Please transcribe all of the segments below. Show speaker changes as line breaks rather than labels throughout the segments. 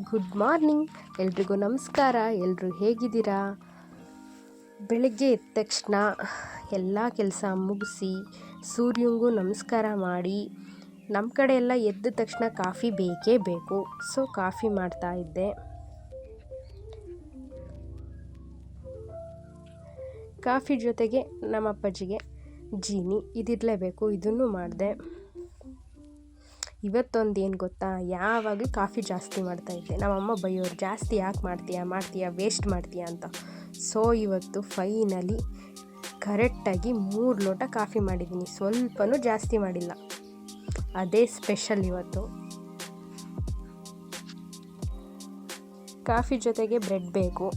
Good morning ಎಲ್ರಿಗೂ ನಮಸ್ಕಾರ. ಎಲ್ಲರೂ ಹೇಗಿದ್ದೀರಾ? ಬೆಳಗ್ಗೆ ಎದ್ದ ತಕ್ಷಣ ಎಲ್ಲ ಕೆಲಸ ಮುಗಿಸಿ ಸೂರ್ಯಂಗೂ ನಮಸ್ಕಾರ ಮಾಡಿ ನಮ್ಮ ಕಡೆ ಎಲ್ಲ ಎದ್ದ ತಕ್ಷಣ ಕಾಫಿ ಬೇಕೇ ಬೇಕು. ಸೊ ಕಾಫಿ ಮಾಡ್ತಾ ಇದ್ದೆ. ಕಾಫಿ ಜೊತೆಗೆ ನಮ್ಮ ಅಪ್ಪಾಜಿಗೆ ಜೀನಿ ಇದಿರಲೇಬೇಕು. ಇದನ್ನು ಮಾಡಿದೆ. ಇವತ್ತೊಂದು ಏನು ಗೊತ್ತಾ? ಯಾವಾಗಲೂ ಕಾಫಿ ಜಾಸ್ತಿ ಮಾಡ್ತಾ ಮಾಡ್ತಾಯಿದ್ದೆ ನಮ್ಮಮ್ಮ ಬೈಯೋರು ಜಾಸ್ತಿ ಯಾಕೆ ಮಾಡ್ತೀಯಾ? ಮಾಡ್ತೀಯಾ? ವೇಸ್ಟ್ ಮಾಡ್ತೀಯಾ? ಅಂತ. ಸೊ ಇವತ್ತು ಫೈನಲಿ ಕರೆಕ್ಟಾಗಿ ಮೂರು ಲೋಟ ಕಾಫಿ ಮಾಡಿದ್ದೀನಿ. ಸ್ವಲ್ಪನೂ ಜಾಸ್ತಿ ಮಾಡಿಲ್ಲ. ಅದೇ ಸ್ಪೆಷಲ್ ಇವತ್ತು. ಕಾಫಿ ಜೊತೆಗೆ ಬ್ರೆಡ್ ಬೇಕು.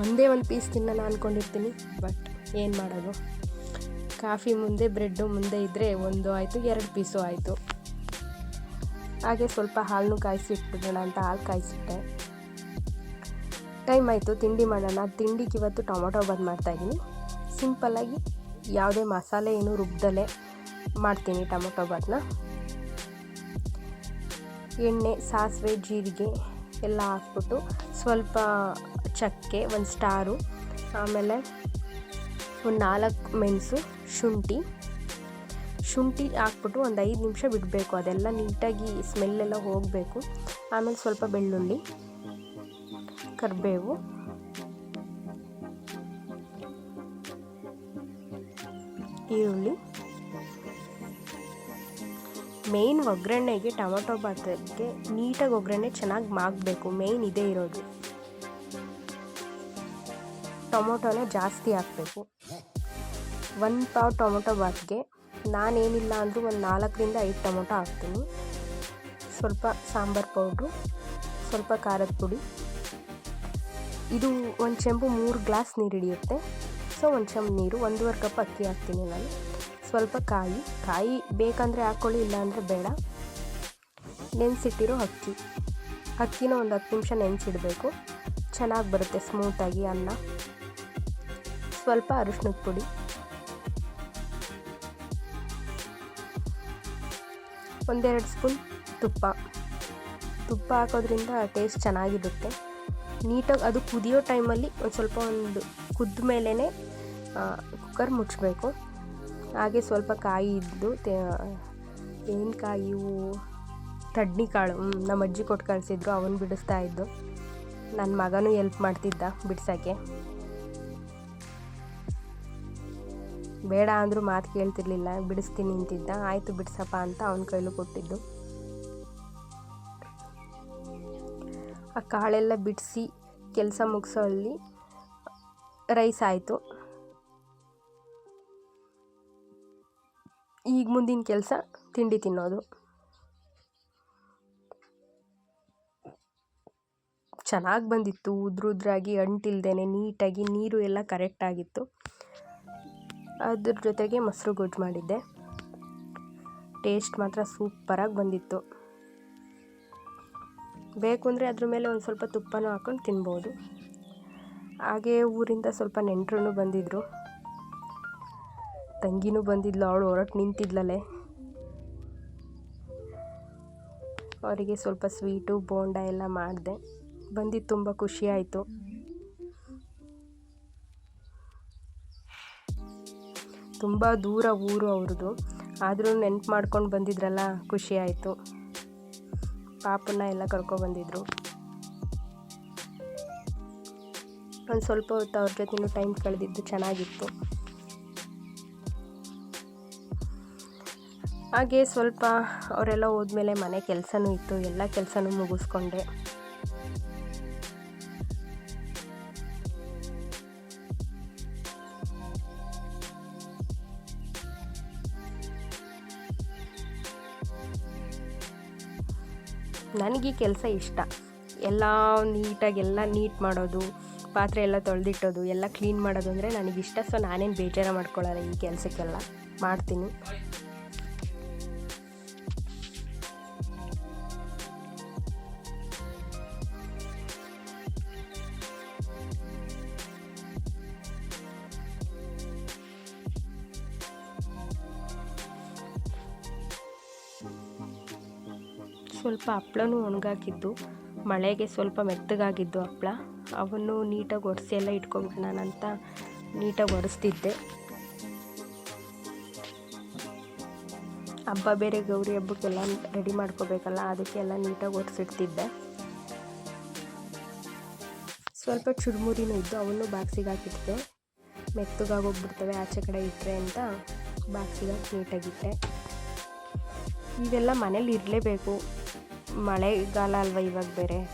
ಒಂದೇ ಒಂದು ಪೀಸ್ ತಿನ್ನೋಣ ಅಂದ್ಕೊಂಡಿರ್ತೀನಿ ಬಟ್ ಏನು ಮಾಡೋದು? ಕಾಫಿ ಮುಂದೆ, ಬ್ರೆಡ್ಡು ಮುಂದೆ ಇದ್ದರೆ ಒಂದು ಆಯಿತು, ಎರಡು ಪೀಸು ಆಯಿತು. ಹಾಗೆ ಸ್ವಲ್ಪ ಹಾಲನ್ನು ಕಾಯಿಸಿ ಇಟ್ಬಿಡೋಣ ಅಂತ ಹಾಲು ಕಾಯಿಸಿಟ್ಟೆ. ಟೈಮ್ ಆಯಿತು, ತಿಂಡಿ ಮಾಡೋಣ. ತಿಂಡಿಗೆ ಇವತ್ತು ಟೊಮೊಟೊ ಬಂದ್ ಮಾಡ್ತಾಯಿದ್ದೀನಿ ಸಿಂಪಲ್ಲಾಗಿ ಯಾವುದೇ ಮಸಾಲೆ ಏನು ರುಬ್ಬದಲ್ಲೇ ಮಾಡ್ತೀನಿ ಟೊಮೊಟೊ ಬಾತ್ನ ಎಣ್ಣೆ, ಸಾಸಿವೆ, ಜೀರಿಗೆ ಎಲ್ಲ ಹಾಕ್ಬಿಟ್ಟು ಸ್ವಲ್ಪ ಚಕ್ಕೆ, ಒಂದು ಸ್ಟಾರು, ಆಮೇಲೆ ಒಂದು ನಾಲ್ಕು ಮೆಣಸು ಶುಂಠಿ. ಶುಂಠಿ ಹಾಕ್ಬಿಟ್ಟು ಒಂದು ಐದು ನಿಮಿಷ ಬಿಡಬೇಕು, ಅದೆಲ್ಲ ನೀಟಾಗಿ ಸ್ಮೆಲ್ಲೆಲ್ಲ ಹೋಗಬೇಕು. ಆಮೇಲೆ ಸ್ವಲ್ಪ ಬೆಳ್ಳುಳ್ಳಿ, ಕರಿಬೇವು. ಈರುಳ್ಳಿ. ಮೇಯ್ನ್ ಒಗ್ಗರಣೆಗೆ ಟೊಮೊಟೊ ಭಾತಕ್ಕೆ ನೀಟಾಗಿ ಒಗ್ಗರಣೆ ಚೆನ್ನಾಗಿ ಮಾಗಬೇಕು ಮೇಯ್ನ್ ಇದೇ ಇರೋದು. ಟೊಮೊಟೊನ ಜಾಸ್ತಿ ಹಾಕಬೇಕು. ಒಂದು ಪಾವ್ ಟೊಮೊಟೊ ಬಾತ್ಗೆ ನಾನೇನಿಲ್ಲ ಅಂದರೂ ಒಂದು ನಾಲ್ಕರಿಂದ ಐದು ಟೊಮೊಟೊ ಹಾಕ್ತೀನಿ. ಸ್ವಲ್ಪ ಸಾಂಬಾರು ಪೌಡ್ರು, ಸ್ವಲ್ಪ ಖಾರದ ಪುಡಿ. ಇದು ಒಂದು ಚೆಂಬು ಮೂರು ಗ್ಲಾಸ್ ನೀರು ಹಿಡಿಯುತ್ತೆ. ಸೊ, ಒಂದು ಚೆಂಬು ನೀರು, ಒಂದೂವರೆ ಕಪ್ ಅಕ್ಕಿ ಹಾಕ್ತೀನಿ ನಾನು. ಸ್ವಲ್ಪ ಕಾಯಿ ಕಾಯಿ ಬೇಕಂದರೆ ಹಾಕ್ಕೊಳ್ಳಿ ಇಲ್ಲಾಂದರೆ ಬೇಡ. ನೆನೆಸಿಟ್ಟಿರೋ ಅಕ್ಕಿ. ಅಕ್ಕಿನ ಒಂದು ಹತ್ತು ನಿಮಿಷ ನೆನೆಸಿಡಬೇಕು. ಚೆನ್ನಾಗಿ ಬರುತ್ತೆ ಸ್ಮೂತಾಗಿ ಅನ್ನ. ಸ್ವಲ್ಪ ಅರಿಶಿನದ ಪುಡಿ. ಒಂದೆರಡು ಸ್ಪೂನ್ ತುಪ್ಪ. ತುಪ್ಪ ಹಾಕೋದ್ರಿಂದ ಟೇಸ್ಟ್ ಚೆನ್ನಾಗಿರುತ್ತೆ. ನೀಟಾಗಿ ಅದು ಕುದಿಯೋ ಟೈಮಲ್ಲಿ ಒಂದು ಸ್ವಲ್ಪ ಒಂದು ಕುದ್ದ ಮೇಲೇ ಕುಕ್ಕರ್ ಮುಚ್ಚಬೇಕು. ಹಾಗೆ ಸ್ವಲ್ಪ ಕಾಯಿ ಇದ್ದು ಏನು ಕಾಯಿ ತಡ್ನಿ ಕಾಳು ನಮ್ಮ ಅಜ್ಜಿ ಕೊಟ್ಟು ಕಳಿಸಿದ್ರು, ಅವನು ಬಿಡಿಸ್ತಾ ಇದ್ದು. ನನ್ನ ಮಗನೂ ಎಲ್ಪ್ ಮಾಡ್ತಿದ್ದ ಬಿಡ್ಸೋಕ್ಕೆ. ಬೇಡ ಅಂದರೂ ಮಾತು ಕೇಳ್ತಿರ್ಲಿಲ್ಲ, ಬಿಡಿಸ್ತೀನಿ ನಿಂತಿದ್ದ ಆಯಿತು ಬಿಡಿಸಪ್ಪ ಅಂತ ಅವನ ಕೈಲೂ ಕೊಟ್ಟಿದ್ದು. ಆ ಕಾಳೆಲ್ಲ ಬಿಡಿಸಿ ಕೆಲಸ ಮುಗಿಸೋ ಅಲ್ಲಿ ರೈಸ್ ಆಯಿತು. ಈಗ ಮುಂದಿನ ಕೆಲಸ ತಿಂಡಿ ತಿನ್ನೋದು. ಚೆನ್ನಾಗಿ ಬಂದಿತ್ತು, ಉದ್ರುದ್ರಾಗಿ ಅಂಟಿಲ್ದೇ ನೀಟಾಗಿ, ನೀರು ಎಲ್ಲ ಕರೆಕ್ಟಾಗಿತ್ತು ಅದ್ರ ಜೊತೆಗೆ ಮೊಸರು ಗೊಜ್ಜು ಮಾಡಿದ್ದೆ. ಟೇಸ್ಟ್ ಮಾತ್ರ ಸೂಪರಾಗಿ ಬಂದಿತ್ತು. ಬೇಕು ಅಂದರೆ ಅದ್ರ ಮೇಲೆ ಒಂದು ಸ್ವಲ್ಪ ತುಪ್ಪನೂ ಹಾಕ್ಕೊಂಡು ತಿನ್ಬೋದು. ಹಾಗೆ ಊರಿಂದ ಸ್ವಲ್ಪ ನೆಂಟರು ಬಂದಿದ್ದರು ತಂಗಿನೂ ಬಂದಿದ್ಲು, ಅವಳು ಹೊರಟು ನಿಂತಿದ್ಲಲ್ಲೇ. ಅವರಿಗೆ ಸ್ವಲ್ಪ ಸ್ವೀಟು, ಬೋಂಡ ಎಲ್ಲ ಮಾಡಿದೆ. ಬಂದಿದ್ದು ತುಂಬ ಖುಷಿಯಾಯಿತು ತುಂಬ ದೂರ ಊರು ಅವ್ರದ್ದು ಆದರೂ ನೆನ್ಪು ಮಾಡ್ಕೊಂಡು ಬಂದಿದ್ರಲ್ಲ, ಖುಷಿ ಆಯಿತು. ಪಾಪನ್ನ ಎಲ್ಲ ಕರ್ಕೊಬಂದಿದ್ರು ಒಂದು ಸ್ವಲ್ಪ ಹೊತ್ತು ಅವ್ರ ಜೊತೆನೂ ಟೈಮ್ ಕಳೆದಿದ್ದು ಚೆನ್ನಾಗಿತ್ತು. ಹಾಗೆ ಸ್ವಲ್ಪ ಅವರೆಲ್ಲ ಹೋದ್ಮೇಲೆ ಮನೆ ಕೆಲಸನೂ ಇತ್ತು, ಎಲ್ಲ ಕೆಲಸನೂ ಮುಗಿಸ್ಕೊಂಡೆ. ನನಗೆ ಈ ಕೆಲಸ ಇಷ್ಟ. ಎಲ್ಲ ನೀಟಾಗಿ ಎಲ್ಲ ನೀಟ್ ಮಾಡೋದು, ಪಾತ್ರೆ ಎಲ್ಲ ತೊಳೆದಿಟ್ಟೋದು, ಎಲ್ಲ ಕ್ಲೀನ್ ಮಾಡೋದು ಅಂದರೆ ನನಗಿಷ್ಟ. ಸೊ ನಾನೇನು ಬೇಜಾರು ಮಾಡ್ಕೊಳ್ಳೋಲ್ಲ ಈ ಕೆಲಸಕ್ಕೆಲ್ಲ. ಮಾಡ್ತೀನಿ. ಸ್ವಲ್ಪ ಹಪ್ಳನೂ ಒಣಗಾಕಿದ್ದು, ಮಳೆಗೆ ಸ್ವಲ್ಪ ಮೆತ್ತಗಾಗಿದ್ದು ಹಪ್ಳ. ಅವನ್ನು ನೀಟಾಗಿ ಒರೆಸಿ ಎಲ್ಲ ಇಟ್ಕೊಂಬಿಟ್ಟು ಅಂತ ನೀಟಾಗಿ ಒರೆಸ್ತಿದ್ದೆ. ಹಬ್ಬ ಬೇರೆ, ಗೌರಿ ಹಬ್ಬಕ್ಕೆಲ್ಲ ರೆಡಿ ಮಾಡ್ಕೋಬೇಕಲ್ಲ ಅದಕ್ಕೆಲ್ಲ ನೀಟಾಗಿ ಒರೆಸಿಡ್ತಿದ್ದೆ. ಸ್ವಲ್ಪ ಚುರುಮುರಿನೂ ಇದ್ದು ಅವನ್ನು ಬಾಕ್ಸಿಗೆ ಹಾಕಿದ್ದೆ. ಮೆತ್ತಗಾಗಿ ಹೋಗ್ಬಿಡ್ತವೆ ಆಚೆ ಕಡೆ ಇಟ್ಟರೆ ಅಂತ ಬಾಕ್ಸಿಗೆ ಹಾಕಿ ನೀಟಾಗಿಟ್ಟೆ. ಇವೆಲ್ಲ ಮನೇಲಿ ಇರಲೇಬೇಕು. ಮಳೆಗಾಲ ಅಲ್ವಾ ಇವಾಗ ಬೇರೆ?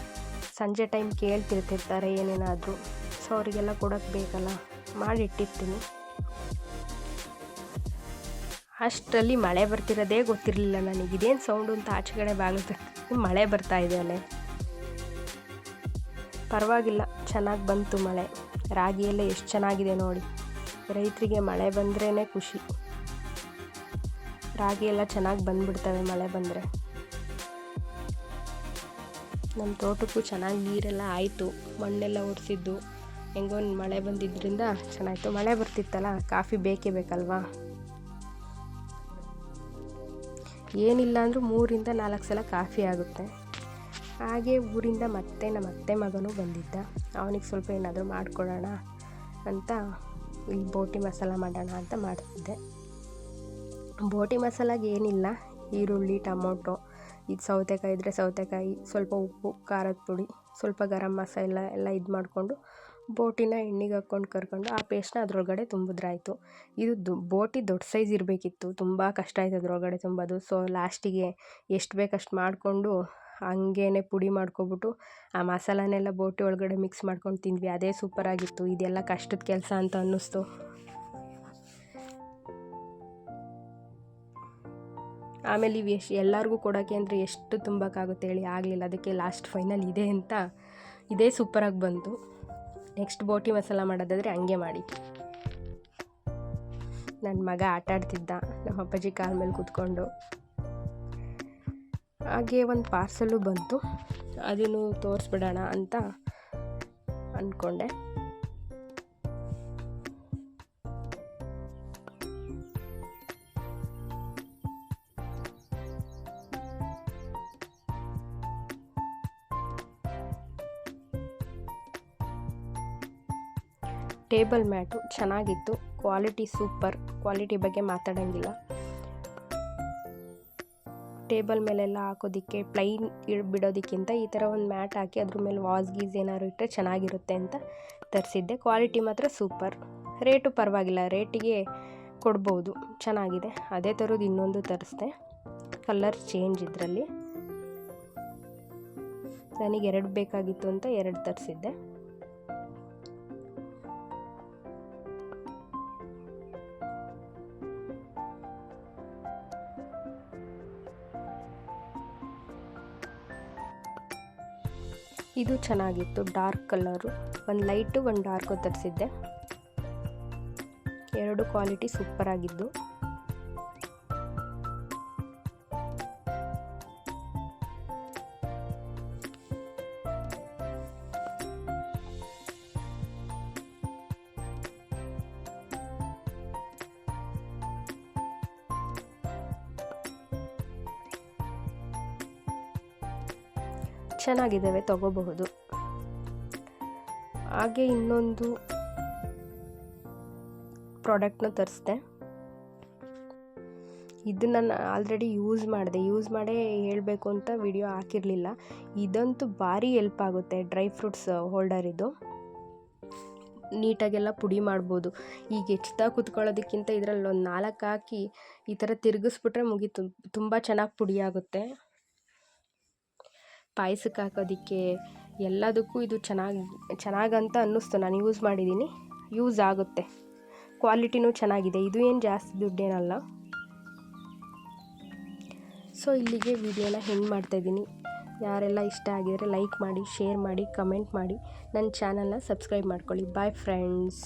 ಸಂಜೆ ಟೈಮ್ ಕೇಳ್ತಿರ್ತಿರ್ತಾರೆ ಏನೇನಾದರೂ. ಸೊ ಅವರಿಗೆಲ್ಲ ಕೊಡೋಕ್ಕೆ ಬೇಕಲ್ಲ? ಮಾಡಿಟ್ಟಿರ್ತೀನಿ ಅಷ್ಟರಲ್ಲಿ ಮಳೆ ಬರ್ತಿರೋದೇ ಗೊತ್ತಿರಲಿಲ್ಲ ನನಗೆ. ಇದೇನು ಸೌಂಡು ಅಂತ ಆಚೆ ಕಡೆ ಬಾಗಿಲು ಮಳೆ ಬರ್ತಾ ಇದೆ ಅಲ್ಲೇ. ಪರವಾಗಿಲ್ಲ, ಚೆನ್ನಾಗಿ ಬಂತು ಮಳೆ. ರಾಗಿ ಎಲ್ಲ ಎಷ್ಟು ಚೆನ್ನಾಗಿದೆ ನೋಡಿ. ರೈತರಿಗೆ ಮಳೆ ಬಂದ್ರೇ ಖುಷಿ. ರಾಗಿ ಎಲ್ಲ ಚೆನ್ನಾಗಿ ಬಂದ್ಬಿಡ್ತವೆ ಮಳೆ ಬಂದರೆ. ನಮ್ಮ ತೋಟಕ್ಕೂ ಚೆನ್ನಾಗಿ ನೀರೆಲ್ಲ ಆಯಿತು. ಮಣ್ಣೆಲ್ಲ ಒರೆಸಿದ್ದು. ಹೆಂಗೋ ಮಳೆ ಬಂದಿದ್ದರಿಂದ ಚೆನ್ನಾಗಿತ್ತು ಮಳೆ ಬರ್ತಿತ್ತಲ್ಲ, ಕಾಫಿ ಬೇಕೇ ಬೇಕಲ್ವಾ? ಏನಿಲ್ಲ ಅಂದರೂ ಮೂರಿಂದ ನಾಲ್ಕು ಸಲ ಕಾಫಿ ಆಗುತ್ತೆ. ಹಾಗೆ ಊರಿಂದ ಮತ್ತೆ ನಮ್ಮ ಅತ್ತೆ ಮಗನೂ ಬಂದಿದ್ದ. ಅವನಿಗೆ ಸ್ವಲ್ಪ ಏನಾದರೂ ಮಾಡಿಕೊಡೋಣ ಅಂತ ಇಲ್ಲಿ ಬೋಟಿ ಮಸಾಲ ಮಾಡೋಣ ಅಂತ ಮಾಡ್ತಿದ್ದೆ. ಬೋಟಿ ಮಸಾಲಾಗೆ ಏನಿಲ್ಲ, ಈರುಳ್ಳಿ, ಟೊಮೊಟೊ ಇದು ಸೌತೆಕಾಯಿ ಇದ್ದರೆ ಸೌತೆಕಾಯಿ, ಸ್ವಲ್ಪ ಉಪ್ಪು, ಖಾರದ ಪುಡಿ, ಸ್ವಲ್ಪ ಗರಂ ಮಸಾಲ ಎಲ್ಲ ಇದು ಮಾಡಿಕೊಂಡು ಬೋಟಿನ ಎಣ್ಣೆಗೆ ಹಾಕ್ಕೊಂಡು ಕರ್ಕೊಂಡು ಆ ಪೇಸ್ಟ್ನ ಅದರೊಳಗಡೆ ತುಂಬಿದ್ರಾಯಿತು ಇದು ದು, ಬೋಟಿ ದೊಡ್ಡ ಸೈಜ್ ಇರಬೇಕಿತ್ತು. ತುಂಬ ಕಷ್ಟ ಆಯಿತು ಅದರೊಳಗಡೆ ತುಂಬೋದು. ಸೊ ಲಾಸ್ಟಿಗೆ ಎಷ್ಟು ಬೇಕಷ್ಟು ಮಾಡಿಕೊಂಡು ಹಂಗೇ ಪುಡಿ ಮಾಡ್ಕೊಬಿಟ್ಟು ಆ ಮಸಾಲನೆಲ್ಲ ಬೋಟಿ ಒಳಗಡೆ ಮಿಕ್ಸ್ ಮಾಡ್ಕೊಂಡು ತಿಂದ್ವಿ. ಅದೇ ಸೂಪರಾಗಿತ್ತು ಇದೆಲ್ಲ ಕಷ್ಟದ ಕೆಲಸ ಅಂತ ಅನ್ನಿಸ್ತು. ಆಮೇಲೆ ಇವು ಎಷ್ಟು ಎಲ್ಲರಿಗೂ ಕೊಡೋಕ್ಕೆ ಅಂದರೆ ಎಷ್ಟು ತುಂಬಕ್ಕಾಗುತ್ತೆ ಹೇಳಿ ಆಗಲಿಲ್ಲ. ಅದಕ್ಕೆ ಲಾಸ್ಟ್ ಫೈನಲ್ ಇದೆ ಅಂತ ಇದೇ ಸೂಪರಾಗಿ ಬಂತು. ನೆಕ್ಸ್ಟ್ ಬೋಟಿ ಮಸಾಲ ಮಾಡೋದಾದರೆ ಹಂಗೆ ಮಾಡಿ. ನನ್ನ ಮಗ ಆಟ ಆಡ್ತಿದ್ದ, ನಮ್ಮ ಅಪ್ಪಾಜಿ ಕಾಲ ಮೇಲೆ ಕೂತ್ಕೊಂಡು. ಹಾಗೆ ಒಂದು ಪಾರ್ಸಲು ಬಂತು. ಅದನ್ನು ತೋರಿಸ್ಬಿಡೋಣ ಅಂತ ಅಂದ್ಕೊಂಡೆ ಟೇಬಲ್ ಮ್ಯಾಟು ಚೆನ್ನಾಗಿತ್ತು. Quality super. ಕ್ವಾಲಿಟಿ ಬಗ್ಗೆ ಮಾತಾಡೋಂಗಿಲ್ಲ. ಟೇಬಲ್ ಮೇಲೆಲ್ಲ ಹಾಕೋದಕ್ಕೆ, ಪ್ಲೈನ್ ಬಿಡೋದಕ್ಕಿಂತ ಈ ಥರ ಒಂದು ಮ್ಯಾಟ್ ಹಾಕಿ ಅದ್ರ ಮೇಲೆ ವಾಸ್ ಗೀಸ್ ಏನಾದ್ರು ಇಟ್ಟರೆ ಚೆನ್ನಾಗಿರುತ್ತೆ ಅಂತ ತರಿಸಿದ್ದೆ. ಕ್ವಾಲಿಟಿ ಮಾತ್ರ ಸೂಪರ್. ರೇಟು ಪರವಾಗಿಲ್ಲ. ರೇಟಿಗೆ ಕೊಡ್ಬೋದು. ಚೆನ್ನಾಗಿದೆ. ಅದೇ ಥರದ್ದು ಇನ್ನೊಂದು ತರಿಸ್ದೆ. ಕಲರ್ ಚೇಂಜ್ ಇದರಲ್ಲಿ. ನನಗೆ ಎರಡು ಬೇಕಾಗಿತ್ತು ಅಂತ ಎರಡು ತರಿಸಿದ್ದೆ. ಇದು ಚೆನ್ನಾಗಿತ್ತು ಡಾರ್ಕ್ ಕಲರು. ಒಂದು ಲೈಟು ಒಂದು ಡಾರ್ಕು ತರಿಸಿದ್ದೆ ಎರಡು ಕ್ವಾಲಿಟಿ ಸೂಪರ್ ಚೆನ್ನಾಗಿದ್ದಾವೆ, ತಗೋಬಹುದು. ಹಾಗೆ ಇನ್ನೊಂದು ಪ್ರಾಡಕ್ಟ್ನ ತರಿಸ್ದೆ. ಇದನ್ನ ನಾನು ಆಲ್ರೆಡಿ ಯೂಸ್ ಮಾಡಿದೆ. ಯೂಸ್ ಮಾಡೇ ಹೇಳಬೇಕು ಅಂತ ವಿಡಿಯೋ ಹಾಕಿರಲಿಲ್ಲ. ಇದಂತೂ ಭಾರಿ ಹೆಲ್ಪ್ ಆಗುತ್ತೆ ಡ್ರೈ ಫ್ರೂಟ್ಸ್ ಹೋಲ್ಡರ್ ಇದು. ನೀಟಾಗೆಲ್ಲ ಪುಡಿ ಮಾಡ್ಬೋದು. ಈಗ ಹೆಚ್ಚುತ್ತಾ ಕುತ್ಕೊಳ್ಳೋದಕ್ಕಿಂತ ಇದರಲ್ಲಿ ಒಂದು ನಾಲ್ಕು ಹಾಕಿ ಈ ಥರ ತಿರುಗಿಸ್ಬಿಟ್ರೆ ಮುಗೀತು. ತುಂಬ ಚೆನ್ನಾಗಿ ಪುಡಿ ಆಗುತ್ತೆ. ಪಾಯಸಕ್ಕೆ ಹಾಕೋದಕ್ಕೆ ಎಲ್ಲದಕ್ಕೂ ಇದು ಚೆನ್ನಾಗಿ, ಚೆನ್ನಾಗಂತ ಅನ್ನಿಸ್ತು. ನಾನು ಯೂಸ್ ಮಾಡಿದ್ದೀನಿ ಯೂಸ್ ಆಗುತ್ತೆ. ಕ್ವಾಲಿಟಿನೂ ಚೆನ್ನಾಗಿದೆ. ಇದು ಏನು ಜಾಸ್ತಿ ದುಡ್ಡೇನಲ್ಲ. ಸೊ ಇಲ್ಲಿಗೆ ವಿಡಿಯೋನ ಹೆಂಗೆ ಮಾಡ್ತಾಯಿದ್ದೀನಿ ಯಾರೆಲ್ಲ ಇಷ್ಟ ಆಗಿದರೆ ಲೈಕ್ ಮಾಡಿ ಶೇರ್ ಮಾಡಿ ಕಮೆಂಟ್ ಮಾಡಿ. ನನ್ನ ಚಾನಲ್ನ ಸಬ್ಸ್ಕ್ರೈಬ್ ಮಾಡ್ಕೊಳ್ಳಿ. Bye friends